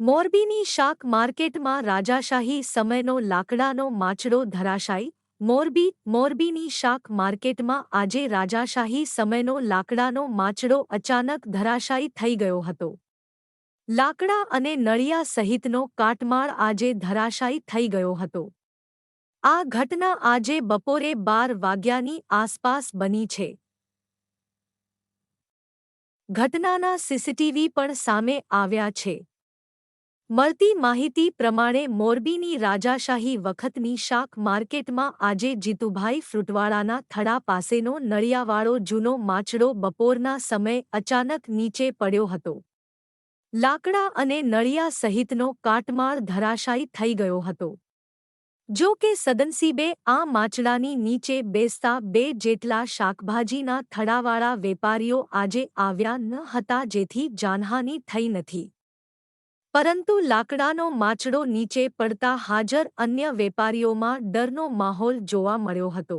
મોરબીની શાક માર્કેટમાં રાજાશાહી સમયનો લાકડાનો માચડો ધરાશાયી. મોરબી, મોરબીની શાક માર્કેટમાં આજે રાજાશાહી સમયનો લાકડાનો માચડો અચાનક ધરાશાયી થઈ ગયો હતો. લાકડા અને નળિયા સહિતનો કાટમાળ આજે ધરાશાયી થઈ ગયો હતો. આ ઘટના આજે બપોરે બાર વાગ્યાની આસપાસ બની છે. ઘટનાના સીસીટીવી પણ સામે આવ્યા છે. મળતી માહિતી પ્રમાણે મોરબીની રાજાશાહી વખતની શાક માર્કેટમાં આજે જીતુભાઈ ફ્રૂટવાળાના થડા પાસેનો નળિયાવાળો જૂનો માચડો બપોરના સમય અચાનક નીચે પડ્યો હતો. લાકડા અને નળિયા સહિતનો કાટમાળ ધરાશાયી થઈ ગયો હતો. જો કે સદનસીબે આ માચડાની નીચે બેસતા બે જેટલા શાકભાજીના થડાવાળા વેપારીઓ આજે આવ્યા ન હતા જેથી જાનહાની થઈ નથી. પરંતુ લાકડાનો માચડો નીચે પડતા હાજર અન્ય વેપારીઓમાં ડરનો માહોલ જોવા મળ્યો હતો.